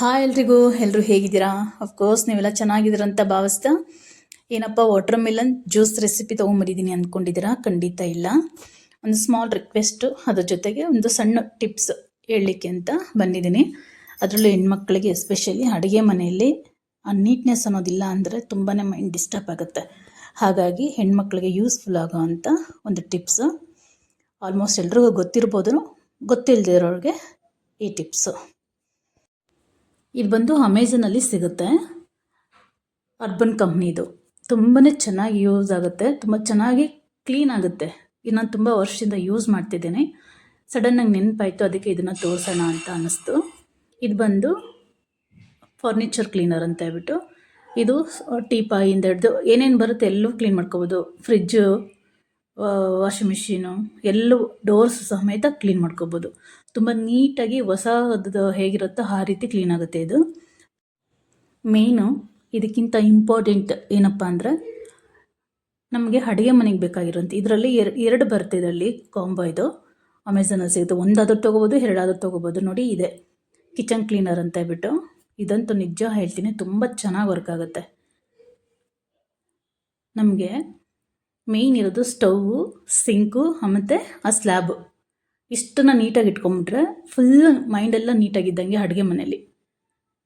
Hi ಎಲ್ರಿಗೂ ಎಲ್ಲರೂ ಹೇಗಿದ್ದೀರಾ? ಅಫ್ಕೋರ್ಸ್ ನೀವೆಲ್ಲ ಚೆನ್ನಾಗಿದ್ದೀರಂತ ಭಾವಿಸ್ತಾ, ಏನಪ್ಪ ವಾಟರ್ ಮಿಲನ್ ಜ್ಯೂಸ್ ರೆಸಿಪಿ ತೊಗೊಂಬಂದಿದ್ದೀನಿ ಅಂದ್ಕೊಂಡಿದ್ದೀರಾ ಖಂಡಿತ ಇಲ್ಲ. ಒಂದು ಸ್ಮಾಲ್ ರಿಕ್ವೆಸ್ಟು ಅದ್ರ ಜೊತೆಗೆ ಒಂದು ಸಣ್ಣ ಟಿಪ್ಸ್ ಹೇಳಲಿಕ್ಕೆ ಅಂತ ಬಂದಿದ್ದೀನಿ. ಅದರಲ್ಲೂ ಹೆಣ್ಮಕ್ಳಿಗೆ ಎಸ್ಪೆಷಲಿ ಅಡುಗೆ ಮನೆಯಲ್ಲಿ ಆ ನೀಟ್ನೆಸ್ ಅನ್ನೋದಿಲ್ಲ ಅಂದರೆ ತುಂಬಾ ಮೈಂಡ್ ಡಿಸ್ಟರ್ಬ್ ಆಗುತ್ತೆ. ಹಾಗಾಗಿ ಹೆಣ್ಮಕ್ಳಿಗೆ ಯೂಸ್ಫುಲ್ ಆಗೋ ಅಂಥ ಒಂದು ಟಿಪ್ಸ್ ಆಲ್ಮೋಸ್ಟ್ ಎಲ್ರಿಗೂ ಗೊತ್ತಿರ್ಬೋದು ಗೊತ್ತಿಲ್ಲದೆ ಇರೋರಿಗೆ ಈ ಟಿಪ್ಸು ಇದು ಬಂದು ಅಮೆಝನಲ್ಲಿ ಸಿಗುತ್ತೆ. ಅರ್ಬನ್ ಕಂಪ್ನಿದು ತುಂಬಾ ಚೆನ್ನಾಗಿ ಯೂಸ್ ಆಗುತ್ತೆ. ತುಂಬ ಚೆನ್ನಾಗಿ ಕ್ಲೀನ್ ಆಗುತ್ತೆ. ಇದು ನಾನು ತುಂಬ ವರ್ಷದಿಂದ ಯೂಸ್ ಮಾಡ್ತಿದ್ದೀನಿ. ಸಡನ್ನಾಗಿ ನೆನಪಾಯಿತು, ಅದಕ್ಕೆ ಇದನ್ನು ತೋರಿಸೋಣ ಅಂತ ಅನ್ನಿಸ್ತು. ಇದು ಬಂದು ಫರ್ನಿಚರ್ ಕ್ಲೀನರ್ ಅಂತ ಹೇಳ್ಬಿಟ್ಟು, ಇದು ಟೀಪಾಯಿಂದ ಹಿಡ್ದು ಏನೇನು ಬರುತ್ತೆ ಎಲ್ಲವೂ ಕ್ಲೀನ್ ಮಾಡ್ಕೋಬೋದು. ಫ್ರಿಜ್ಜು ವಾಷಿಂಗ್ ಮಿಷಿನು ಎಲ್ಲೂ ಡೋರ್ಸ್ ಸಮೇತ ಕ್ಲೀನ್ ಮಾಡ್ಕೋಬೋದು. ತುಂಬ ನೀಟಾಗಿ ಹೊಸದು ಹೇಗಿರುತ್ತೋ ಆ ರೀತಿ ಕ್ಲೀನ್ ಆಗುತ್ತೆ ಇದು. ಮೇಯ್ನು ಇದಕ್ಕಿಂತ ಇಂಪಾರ್ಟೆಂಟ್ ಏನಪ್ಪ ಅಂದರೆ, ನಮಗೆ ಅಡುಗೆ ಮನೆಗೆ ಬೇಕಾಗಿರೋಂಥ ಇದರಲ್ಲಿ ಎರಡು ಎರಡು ಬರುತ್ತೆ ಇದರಲ್ಲಿ ಕಾಂಬೋ ಇದು. ಅಮೆಝಾನಲ್ಲಿ ಸಿಗುತ್ತೆ, ಒಂದಾದರೂ ತೊಗೋಬೋದು, ಎರಡಾದರೂ ತೊಗೋಬೋದು, ನೋಡಿ ಇದೆ. ಕಿಚನ್ ಕ್ಲೀನರ್ ಅಂತ ಹೇಳ್ಬಿಟ್ಟು, ಇದಂತೂ ನಿಜ ಹೇಳ್ತೀನಿ, ತುಂಬ ಚೆನ್ನಾಗಿ ವರ್ಕ್ ಆಗುತ್ತೆ. ನಮಗೆ ಮೇಯ್ನ್ ಇರೋದು ಸ್ಟೌವು ಸಿಂಕು ಮತ್ತು ಆ ಸ್ಲ್ಯಾಬು ಇಷ್ಟನ್ನು ನೀಟಾಗಿ ಇಟ್ಕೊಂಬಿಟ್ರೆ ಫುಲ್ ಮೈಂಡೆಲ್ಲ ನೀಟಾಗಿದ್ದಂಗೆ ಅಡುಗೆ ಮನೇಲಿ.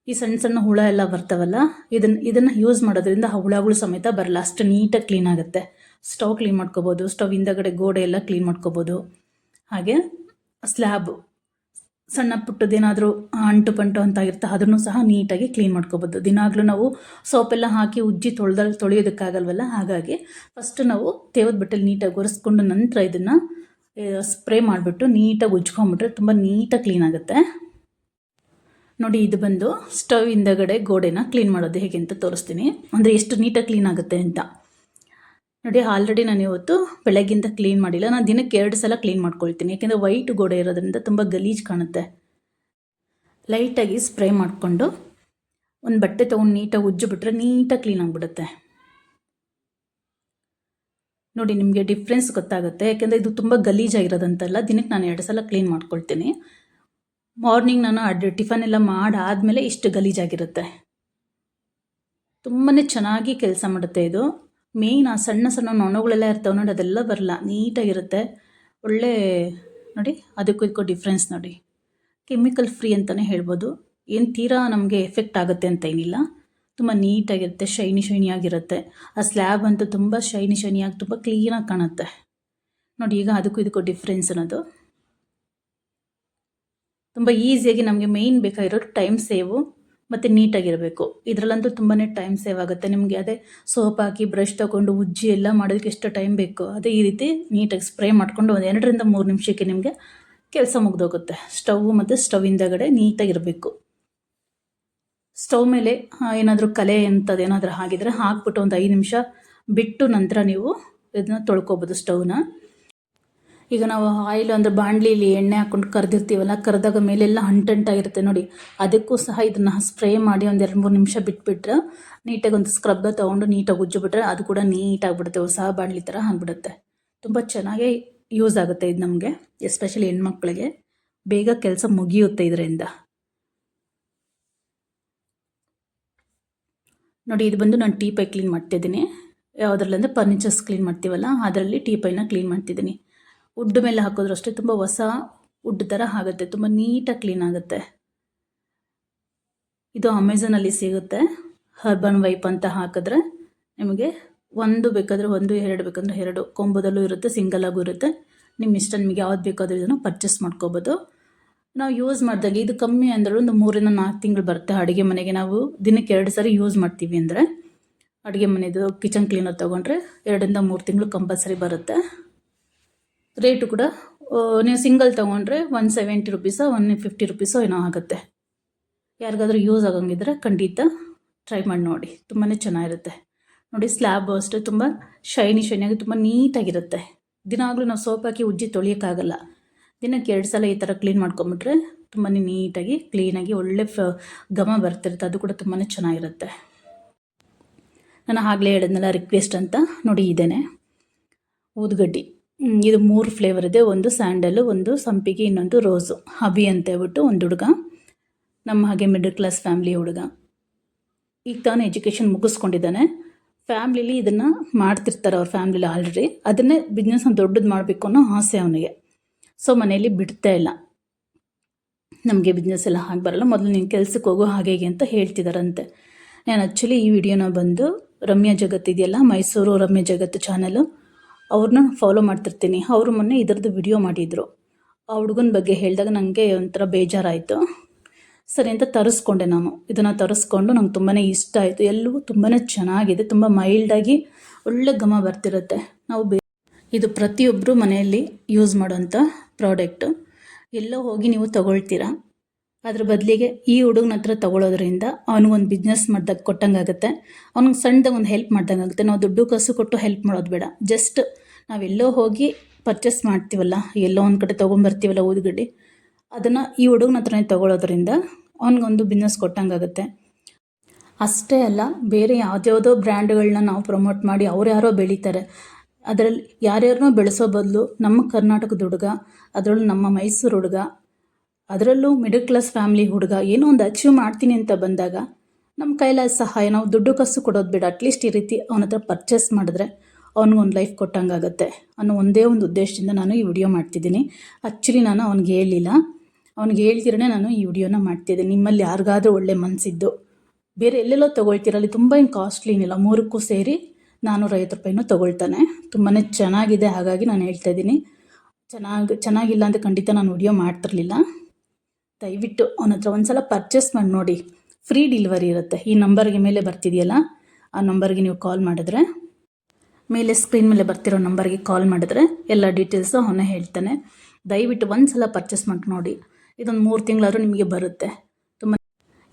ಈ ಸಣ್ಣ ಸಣ್ಣ ಹುಳ ಎಲ್ಲ ಬರ್ತಾವಲ್ಲ ಇದನ್ನು ಇದನ್ನು ಯೂಸ್ ಮಾಡೋದ್ರಿಂದ ಆ ಹುಳಗಳು ಸಮೇತ ಬರಲ್ಲ. ಅಷ್ಟು ನೀಟಾಗಿ ಕ್ಲೀನ್ ಆಗುತ್ತೆ. ಸ್ಟವ್ ಕ್ಲೀನ್ ಮಾಡ್ಕೋಬೋದು ಸ್ಟವ್ ಹಿಂದಗಡೆ ಗೋಡೆ ಎಲ್ಲ ಕ್ಲೀನ್ ಮಾಡ್ಕೋಬೋದು. ಹಾಗೆ ಸ್ಲ್ಯಾಬು ಸಣ್ಣ ಪುಟ್ಟದೇನಾದರೂ ಅಂಟು ಪಂಟು ಅಂತ ಇರುತ್ತೆ ಅದನ್ನು ಸಹ ನೀಟಾಗಿ ಕ್ಲೀನ್ ಮಾಡ್ಕೋಬೋದು. ದಿನಾಗಲೂ ನಾವು ಸೋಪೆಲ್ಲ ಹಾಕಿ ಉಜ್ಜಿ ತೊಳ್ದಲ್ಲಿ ತೊಳೆಯೋದಕ್ಕಾಗಲ್ವಲ್ಲ? ಹಾಗಾಗಿ ಫಸ್ಟ್ ನಾವು ತೇವದ ಬಟ್ಟೆಲಿ ನೀಟಾಗಿ ಒರೆಸ್ಕೊಂಡು ನಂತರ ಇದನ್ನು ಸ್ಪ್ರೇ ಮಾಡಿಬಿಟ್ಟು ನೀಟಾಗಿ ಉಜ್ಕೊಂಬಿಟ್ರೆ ತುಂಬ ನೀಟಾಗಿ ಕ್ಲೀನ್ ಆಗುತ್ತೆ. ನೋಡಿ, ಇದು ಬಂದು ಸ್ಟವ್ ಹಿಂದಗಡೆ ಗೋಡೆನ ಕ್ಲೀನ್ ಮಾಡೋದು ಹೇಗೆ ಅಂತ ತೋರಿಸ್ತೀನಿ. ಅಂದರೆ ಎಷ್ಟು ನೀಟಾಗಿ ಕ್ಲೀನ್ ಆಗುತ್ತೆ ಅಂತ. ನೋಡಿ ಆಲ್ರೆಡಿ ನಾನು ಇವತ್ತು ಬೆಳಗ್ಗಿಂದ ಕ್ಲೀನ್ ಮಾಡಿಲ್ಲ. ನಾನು ದಿನಕ್ಕೆ ಎರಡು ಸಲ ಕ್ಲೀನ್ ಮಾಡ್ಕೊಳ್ತೀನಿ. ಯಾಕೆಂದರೆ ವೈಟ್ ಗೋಡೆ ಇರೋದ್ರಿಂದ ತುಂಬ ಗಲೀಜು ಕಾಣುತ್ತೆ. ಲೈಟಾಗಿ ಸ್ಪ್ರೇ ಮಾಡಿಕೊಂಡು ಒಂದು ಬಟ್ಟೆ ತೊಗೊಂಡು ನೀಟಾಗಿ ಉಜ್ಜು ಬಿಟ್ರೆ ನೀಟಾಗಿ ಕ್ಲೀನ್ ಆಗಿಬಿಡುತ್ತೆ. ನೋಡಿ, ನಿಮಗೆ ಡಿಫ್ರೆನ್ಸ್ ಗೊತ್ತಾಗುತ್ತೆ. ಯಾಕೆಂದರೆ ಇದು ತುಂಬ ಗಲೀಜಾಗಿರೋದಂತಲ್ಲ ದಿನಕ್ಕೆ ನಾನು ಎರಡು ಸಲ ಕ್ಲೀನ್ ಮಾಡ್ಕೊಳ್ತೀನಿ. ಮಾರ್ನಿಂಗ್ ನಾನು ಅಡ್ ಟಿಫನ್ ಎಲ್ಲ ಮಾಡಾದಮೇಲೆ ಇಷ್ಟು ಗಲೀಜಾಗಿರುತ್ತೆ ತುಂಬಾ ಚೆನ್ನಾಗಿ ಕೆಲಸ ಮಾಡುತ್ತೆ ಇದು. ಮೇಯ್ನ್ ಆ ಸಣ್ಣ ಸಣ್ಣ ನೊಣಗಳೆಲ್ಲ ಇರ್ತವೆ ನೋಡಿ, ಅದೆಲ್ಲ ಬರಲ್ಲ, ನೀಟಾಗಿರುತ್ತೆ. ಒಳ್ಳೆ ನೋಡಿ, ಅದಕ್ಕೂ ಇದಕ್ಕೂ ಡಿಫ್ರೆನ್ಸ್ ನೋಡಿ. ಕೆಮಿಕಲ್ ಫ್ರೀ ಅಂತಲೇ ಹೇಳ್ಬೋದು. ಏನು ತೀರಾ ನಮಗೆ ಎಫೆಕ್ಟ್ ಆಗುತ್ತೆ ಅಂತ ಏನಿಲ್ಲ. ತುಂಬ ನೀಟಾಗಿರುತ್ತೆ ಶೈನಿ ಶೈನಿಯಾಗಿರುತ್ತೆ ಆ ಸ್ಲ್ಯಾಬ್ ಅಂತೂ ತುಂಬ ಶೈನಿ ಶೈನಿಯಾಗಿ ತುಂಬ ಕ್ಲೀನಾಗಿ ಕಾಣುತ್ತೆ. ನೋಡಿ, ಈಗ ಅದಕ್ಕೂ ಇದಕ್ಕೂ ಡಿಫ್ರೆನ್ಸ್ ಅನ್ನೋದು. ತುಂಬ ಈಸಿಯಾಗಿ ನಮಗೆ ಮೇಯ್ನ್ ಬೇಕಾಗಿರೋದು ಟೈಮ್ ಸೇವು ಮತ್ತು ನೀಟಾಗಿರಬೇಕು. ಇದರಲ್ಲಂತೂ ತುಂಬಾ ಟೈಮ್ ಸೇವ್ ಆಗುತ್ತೆ. ನಿಮಗೆ ಅದೇ ಸೋಪ್ ಹಾಕಿ ಬ್ರಷ್ ತಗೊಂಡು, ಉಜ್ಜಿ ಎಲ್ಲ ಮಾಡೋದಕ್ಕೆ ಎಷ್ಟು ಟೈಮ್ ಬೇಕು ಅದೇ ಈ ರೀತಿ ನೀಟಾಗಿ ಸ್ಪ್ರೇ ಮಾಡಿಕೊಂಡು ಒಂದು ಎರಡರಿಂದ ಮೂರು ನಿಮಿಷಕ್ಕೆ ನಿಮಗೆ ಕೆಲಸ ಮುಗ್ದೋಗುತ್ತೆ. ಸ್ಟವ್ ಮತ್ತು ಸ್ಟವ್ ಹಿಂದಗಡೆ ನೀಟಾಗಿರಬೇಕು. ಸ್ಟವ್ ಮೇಲೆ ಏನಾದರೂ ಕಲೆ ಅಂಥದ್ದು ಏನಾದರೂ ಆಗಿದ್ರೆ ಹಾಕ್ಬಿಟ್ಟು ಒಂದು ಐದು ನಿಮಿಷ ಬಿಟ್ಟು ನಂತರ ನೀವು ಇದನ್ನ ತೊಳ್ಕೊಬೋದು ಸ್ಟವ್ನ. ಈಗ ನಾವು ಆಯಿಲ್ ಅಂದರೆ ಬಾಣಲಿಲಿ ಎಣ್ಣೆ ಹಾಕ್ಕೊಂಡು ಕರೆದಿರ್ತೀವಲ್ಲ, ಕರೆದಾಗ ಮೇಲೆಲ್ಲ ಅಂಟಂಟಾಗಿರುತ್ತೆ ನೋಡಿ. ಅದಕ್ಕೂ ಸಹ ಇದನ್ನು ಸ್ಪ್ರೇ ಮಾಡಿ ಒಂದು ಎರಡು ಮೂರು ನಿಮಿಷ ಬಿಟ್ಬಿಟ್ರೆ ನೀಟಾಗಿ ಒಂದು ಸ್ಕ್ರಬ್ ತೊಗೊಂಡು ನೀಟಾಗಿ ಉಜ್ಜಿಬಿಟ್ರೆ ಅದು ಕೂಡ ನೀಟಾಗಿಬಿಡುತ್ತೆ, ಹೊಸ ಬಾಂಡ್ಲಿ ಥರ ಆಗಿಬಿಡುತ್ತೆ. ತುಂಬ ಚೆನ್ನಾಗೇ ಯೂಸ್ ಆಗುತ್ತೆ ಇದು ನಮಗೆ ಎಸ್ಪೆಷಲಿ ಹೆಣ್ಮಕ್ಳಿಗೆ. ಬೇಗ ಕೆಲಸ ಮುಗಿಯುತ್ತೆ ಇದರಿಂದ. ನೋಡಿ, ಇದು ಬಂದು ನಾನು ಟೀ ಪೈ ಕ್ಲೀನ್ ಮಾಡ್ತಿದ್ದೀನಿ. ಯಾವುದ್ರಲ್ಲಿ ಅಂದರೆ ಫರ್ನಿಚರ್ಸ್ ಕ್ಲೀನ್ ಮಾಡ್ತೀವಲ್ಲ, ಅದರಲ್ಲಿ ಟೀ ಪೈನ ಕ್ಲೀನ್ ಮಾಡ್ತಿದ್ದೀನಿ. ಉಡ್ ಮೇಲೆ ಹಾಕಿದ್ರು ಅಷ್ಟೇ, ತುಂಬ ಹೊಸ ಉಡ್ ಥರ ಆಗುತ್ತೆ, ತುಂಬ ನೀಟಾಗಿ ಕ್ಲೀನ್ ಆಗುತ್ತೆ. ಇದು ಅಮೆಝಾನಲ್ಲಿ ಸಿಗುತ್ತೆ ಹರ್ಬನ್ ವೈಪ್ ಅಂತ ಹಾಕಿದ್ರೆ ನಿಮಗೆ ಒಂದು ಬೇಕಾದರೆ ಒಂದು, ಎರಡು ಬೇಕಂದ್ರೆ ಎರಡು, ಕೊಂಬದಲ್ಲೂ ಇರುತ್ತೆ ಸಿಂಗಲ್ ಆಗೂ ಇರುತ್ತೆ. ನಿಮ್ಮ ಇಷ್ಟ, ನಿಮಗೆ ಯಾವ್ದು ಬೇಕಾದರೂ ಇದನ್ನು ಪರ್ಚೇಸ್ ಮಾಡ್ಕೋಬೋದು. ನಾವು ಯೂಸ್ ಮಾಡಿದಾಗ ಇದು ಕಮ್ಮಿ ಅಂದ್ರೆ ಒಂದು ಮೂರಿಂದ ನಾಲ್ಕು ತಿಂಗಳು ಬರುತ್ತೆ ಅಡುಗೆ ಮನೆಗೆ. ನಾವು ದಿನಕ್ಕೆ ಎರಡು ಸಾರಿ ಯೂಸ್ ಮಾಡ್ತೀವಿ ಅಂದರೆ ಅಡುಗೆ ಮನೆದು ಕಿಚನ್ ಕ್ಲೀನರ್ ತೊಗೊಂಡ್ರೆ ಎರಡರಿಂದ ಮೂರು ತಿಂಗಳು ಕಂಪಲ್ಸರಿ ಬರುತ್ತೆ. ರೇಟು ಕೂಡ ನೀವು ಸಿಂಗಲ್ ತೊಗೊಂಡ್ರೆ ಒನ್ ಸೆವೆಂಟಿ ರುಪೀಸೋ ಒನ್ ಫಿಫ್ಟಿ ರುಪೀಸೋ ಏನೋ ಆಗುತ್ತೆ. ಯಾರಿಗಾದರೂ ಯೂಸ್ ಆಗಂಗಿದ್ರೆ ಖಂಡಿತ ಟ್ರೈ ಮಾಡಿ ನೋಡಿ. ತುಂಬಾ ಚೆನ್ನಾಗಿರುತ್ತೆ. ನೋಡಿ ಸ್ಲ್ಯಾಬ್ ಅಷ್ಟೇ ತುಂಬ ಶೈನಿ ಶೈನಿಯಾಗಿ ತುಂಬ ನೀಟಾಗಿರುತ್ತೆ. ದಿನಾಗಲೂ ನಾವು ಸೋಪ್ ಹಾಕಿ ಉಜ್ಜಿ ತೊಳಿಯೋಕ್ಕಾಗಲ್ಲ. ದಿನಕ್ಕೆ ಎರಡು ಸಲ ಈ ಥರ ಕ್ಲೀನ್ ಮಾಡ್ಕೊಂಬಿಟ್ರೆ ತುಂಬಾ ನೀಟಾಗಿ ಕ್ಲೀನಾಗಿ ಒಳ್ಳೆ ಫ ಘಮ ಬರ್ತಿರುತ್ತೆ. ಅದು ಕೂಡ ತುಂಬಾ ಚೆನ್ನಾಗಿರುತ್ತೆ. ನಾನು ಆಗಲೇ ಹೇಳಿದ್ನಲ್ಲ ರಿಕ್ವೆಸ್ಟ್ ಅಂತ, ನೋಡಿ ಇದೇನೆ. ಊದುಗಡ್ಡಿ. ಇದು ಮೂರು ಫ್ಲೇವರ್ ಇದೆ. ಒಂದು ಸ್ಯಾಂಡಲು ಒಂದು ಸಂಪಿಗೆ, ಇನ್ನೊಂದು ರೋಸು ಹಬಿ ಅಂತ ಹೇಳ್ಬಿಟ್ಟು ಒಂದು ಹುಡುಗ. ನಮ್ಮ ಹಾಗೆ ಮಿಡಲ್ ಕ್ಲಾಸ್ ಫ್ಯಾಮಿಲಿ ಹುಡುಗ. ಈಗ ತಾನು ಎಜುಕೇಷನ್ ಮುಗಿಸ್ಕೊಂಡಿದ್ದಾನೆ. ಫ್ಯಾಮ್ಲಿಲಿ ಇದನ್ನು ಮಾಡ್ತಿರ್ತಾರೆ ಅವ್ರ ಫ್ಯಾಮ್ಲಿಲಿ ಆಲ್ರೆಡಿ ಅದನ್ನೇ ಬಿಸ್ನೆಸ್ನ ದೊಡ್ಡದು ಮಾಡಬೇಕು ಅನ್ನೋ ಆಸೆ ಅವನಿಗೆ. ಸೊ ಮನೆಯಲ್ಲಿ ಬಿಡ್ತಾ ಇಲ್ಲ. ನಮಗೆ ಬಿಸ್ನೆಸ್ ಎಲ್ಲ ಹಾಗೆ ಬರಲ್ಲ. ಮೊದಲು ನೀನು ಕೆಲಸಕ್ಕೆ ಹೋಗೋ, ಹಾಗೆ ಹೀಗೆ ಅಂತ ಹೇಳ್ತಿದ್ದಾರಂತೆ ನಾನು ಆ್ಯಕ್ಚುಲಿ ಈ ವಿಡಿಯೋನ ಬಂದು ರಮ್ಯಾ ಜಗತ್ ಇದೆಯಲ್ಲ? ಮೈಸೂರು ರಮ್ಯಾ ಜಗತ್ತು ಚಾನಲು ಅವ್ರನ್ನ ಫಾಲೋ ಮಾಡ್ತಿರ್ತೀನಿ. ಅವರು ಮೊನ್ನೆ ಇದರದ್ದು ವಿಡಿಯೋ ಮಾಡಿದರು. ಆ ಹುಡುಗನ ಬಗ್ಗೆ ಹೇಳಿದಾಗ ನನಗೆ ಒಂಥರ ಬೇಜಾರಾಯಿತು. ಸರಿ ಅಂತ ತರಿಸ್ಕೊಂಡೆ ನಾನು. ಇದನ್ನು ತರಿಸ್ಕೊಂಡು ನಂಗೆ ತುಂಬಾ ಇಷ್ಟ ಆಯಿತು. ಎಲ್ಲವೂ ತುಂಬಾ ಚೆನ್ನಾಗಿದೆ. ತುಂಬ ಮೈಲ್ಡಾಗಿ ಒಳ್ಳೆ ಘಮ ಬರ್ತಿರುತ್ತೆ. ನಾವು ಬೇ ಇದು ಪ್ರತಿಯೊಬ್ಬರು ಮನೆಯಲ್ಲಿ ಯೂಸ್ ಮಾಡೋಂಥ ಪ್ರಾಡಕ್ಟು ಎಲ್ಲೋ ಹೋಗಿ ನೀವು ತಗೊಳ್ತೀರಾ? ಅದ್ರ ಬದಲಿಗೆ ಈ ಹುಡುಗನ ಹತ್ರ ತಗೊಳ್ಳೋದ್ರಿಂದ ಅವ್ನಿಗೊಂದು ಬಿಸ್ನೆಸ್ ಮಾಡ್ದಾಗ ಕೊಟ್ಟಂಗಾಗುತ್ತೆ. ಅವ್ನಿಗೆ ಸಣ್ಣದಾಗ ಒಂದು ಹೆಲ್ಪ್ ಮಾಡ್ದಂಗಾಗುತ್ತೆ. ನಾವು ದುಡ್ಡು ಕಸು ಕೊಟ್ಟು ಹೆಲ್ಪ್ ಮಾಡೋದು ಬೇಡ. ಜಸ್ಟ್ ನಾವೆಲ್ಲೋ ಹೋಗಿ ಪರ್ಚೇಸ್ ಮಾಡ್ತೀವಲ್ಲ, ಎಲ್ಲೋ ಒಂದು ಕಡೆ ತೊಗೊಂಬರ್ತೀವಲ್ಲ ಊದುಗಡ್ಡಿ, ಅದನ್ನು ಈ ಹುಡುಗನ ಹತ್ರನೇ ತೊಗೊಳೋದ್ರಿಂದ ಅವ್ನಿಗೊಂದು ಬಿಸ್ನೆಸ್ ಕೊಟ್ಟಂಗಾಗುತ್ತೆ. ಅಷ್ಟೇ ಅಲ್ಲ, ಬೇರೆ ಯಾವುದ್ಯಾವುದೋ ಬ್ರ್ಯಾಂಡ್ಗಳನ್ನ ನಾವು ಪ್ರಮೋಟ್ ಮಾಡಿ ಅವ್ರು ಯಾರೋ ಬೆಳೀತಾರೆ. ಅದರಲ್ಲಿ ಯಾರ್ಯಾರನ್ನೋ ಬೆಳೆಸೋ ಬದಲು ನಮ್ಮ ಕರ್ನಾಟಕದ ಹುಡುಗ, ಅದರಲ್ಲೂ ನಮ್ಮ ಮೈಸೂರು ಹುಡುಗ ಅದರಲ್ಲೂ ಮಿಡಲ್ ಕ್ಲಾಸ್ ಫ್ಯಾಮಿಲಿ ಹುಡುಗ ಏನೋ ಒಂದು ಅಚೀವ್ ಮಾಡ್ತೀನಿ ಅಂತ ಬಂದಾಗ ನಮ್ಮ ಕೈಲಾದ ಸಹಾಯ ನಾವು ದುಡ್ಡು ಕಸು ಕೊಡೋದು ಬೇಡ ಅಟ್ಲೀಸ್ಟ್ ಈ ರೀತಿ ಅವನ ಹತ್ರ ಪರ್ಚೇಸ್ ಮಾಡಿದ್ರೆ ಅವ್ನಿಗೊಂದು ಲೈಫ್ ಕೊಟ್ಟಂಗಾಗತ್ತೆ ಅನ್ನೋ ಒಂದೇ ಒಂದು ಉದ್ದೇಶದಿಂದ ನಾನು ಈ ವಿಡಿಯೋ ಮಾಡ್ತಿದ್ದೀನಿ. ಆ್ಯಕ್ಚುಲಿ ನಾನು ಅವ್ನಿಗೆ ಹೇಳಿಲ್ಲ. ಅವ್ನಿಗೆ ಹೇಳ್ತಿರೇ ನಾನು ಈ ವಿಡಿಯೋನ ಮಾಡ್ತಿದ್ದೆ ನಿಮ್ಮಲ್ಲಿ ಯಾರಿಗಾದ್ರೂ ಒಳ್ಳೆ ಮನಸ್ಸಿದ್ದು ಬೇರೆ ಎಲ್ಲೆಲ್ಲೋ ತೊಗೊಳ್ತೀರ, ಅಲ್ಲಿ ತುಂಬ ಏನು ಕಾಸ್ಟ್ಲಿ ಏನಿಲ್ಲ, ಮೂರಕ್ಕೂ ಸೇರಿ ನಾನ್ನೂರೈವತ್ತು ರೂಪಾಯಿನೂ ತೊಗೊಳ್ತಾನೆ. ತುಂಬಾ ಚೆನ್ನಾಗಿದೆ, ಹಾಗಾಗಿ ನಾನು ಹೇಳ್ತಾ ಇದ್ದೀನಿ. ಚೆನ್ನಾಗಿ, ಚೆನ್ನಾಗಿಲ್ಲ ಅಂತ ಖಂಡಿತ ನಾನು ವಿಡಿಯೋ ಮಾಡ್ತಿರ್ಲಿಲ್ಲ. ದಯವಿಟ್ಟು ಅವನ ಹತ್ರ ಒಂದು ಸಲ ಪರ್ಚೇಸ್ ಮಾಡಿ ನೋಡಿ. ಫ್ರೀ ಡಿಲಿವರಿ ಇರುತ್ತೆ. ಈ ನಂಬರ್ಗೆ ಮೇಲೆ ಬರ್ತಿದೆಯಲ್ಲ, ಆ ನಂಬರ್ಗೆ ನೀವು ಕಾಲ್ ಮಾಡಿದ್ರೆ, ಮೇಲೆ ಸ್ಕ್ರೀನ್ ಮೇಲೆ ಬರ್ತಿರೋ ನಂಬರ್ಗೆ ಕಾಲ್ ಮಾಡಿದ್ರೆ ಎಲ್ಲ ಡೀಟೇಲ್ಸು ಅವನೇ ಹೇಳ್ತಾನೆ. ದಯವಿಟ್ಟು ಒಂದು ಸಲ ಪರ್ಚೇಸ್ ಮಾಡಿ ನೋಡಿ. ಇದೊಂದು ಮೂರು ತಿಂಗಳಾದ್ರೂ ನಿಮಗೆ ಬರುತ್ತೆ. ತುಂಬ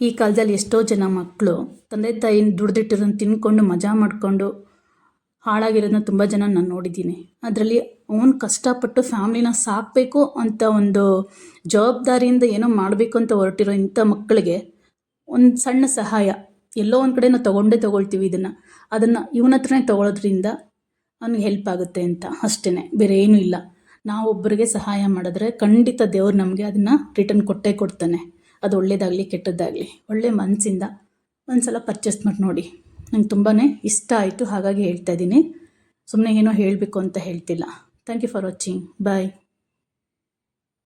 ಈ ಕಾಲದಲ್ಲಿ ಎಷ್ಟೋ ಜನ ಮಕ್ಕಳು ತಂದೆ ತಾಯಿ ದುಡ್ದಿಟ್ಟಿರೋದನ್ನು ತಿನ್ಕೊಂಡು ಮಜಾ ಮಾಡಿಕೊಂಡು ಹಾಳಾಗಿರೋದನ್ನ ತುಂಬ ಜನ ನಾನು ನೋಡಿದ್ದೀನಿ. ಅದರಲ್ಲಿ ಅವನು ಕಷ್ಟಪಟ್ಟು ಫ್ಯಾಮ್ಲಿನ ಸಾಕಬೇಕು ಅಂತ ಒಂದು ಜವಾಬ್ದಾರಿಯಿಂದ ಏನೋ ಮಾಡಬೇಕು ಅಂತ ಹೊರಟಿರೋ ಇಂಥ ಮಕ್ಕಳಿಗೆ ಒಂದು ಸಣ್ಣ ಸಹಾಯ. ಎಲ್ಲೋ ಒಂದು ಕಡೆ ನಾವು ತೊಗೊಂಡೇ ತೊಗೊಳ್ತೀವಿ ಇದನ್ನು. ಅದನ್ನು ಇವನ ಹತ್ರನೇ ತೊಗೊಳೋದ್ರಿಂದ ಅವ್ನಿಗೆ ಹೆಲ್ಪ್ ಆಗುತ್ತೆ ಅಂತ. ಅಷ್ಟೇ ಬೇರೆ ಏನೂ ಇಲ್ಲ. ನಾವು ಒಬ್ಬರಿಗೆ ಸಹಾಯ ಮಾಡಿದ್ರೆ ಖಂಡಿತ ದೇವ್ರು ನಮಗೆ ಅದನ್ನು ರಿಟರ್ನ್ ಕೊಟ್ಟೇ ಕೊಡ್ತಾನೆ. ಅದು ಒಳ್ಳೇದಾಗಲಿ, ಕೆಟ್ಟದ್ದಾಗಲಿ. ಒಳ್ಳೆ ಮನಸ್ಸಿಂದ ಒಂದು ಸಲ ಪರ್ಚೇಸ್ ಮಾಡಿ ನೋಡಿ. ನಂಗೆ ತುಂಬಾ ಇಷ್ಟ ಆಯಿತು ಹಾಗಾಗಿ ಹೇಳ್ತಾ ಇದ್ದೀನಿ. ಸುಮ್ಮನೆ ಏನೋ ಹೇಳಬೇಕು ಅಂತ ಹೇಳ್ತಿಲ್ಲ. Thank you for watching bye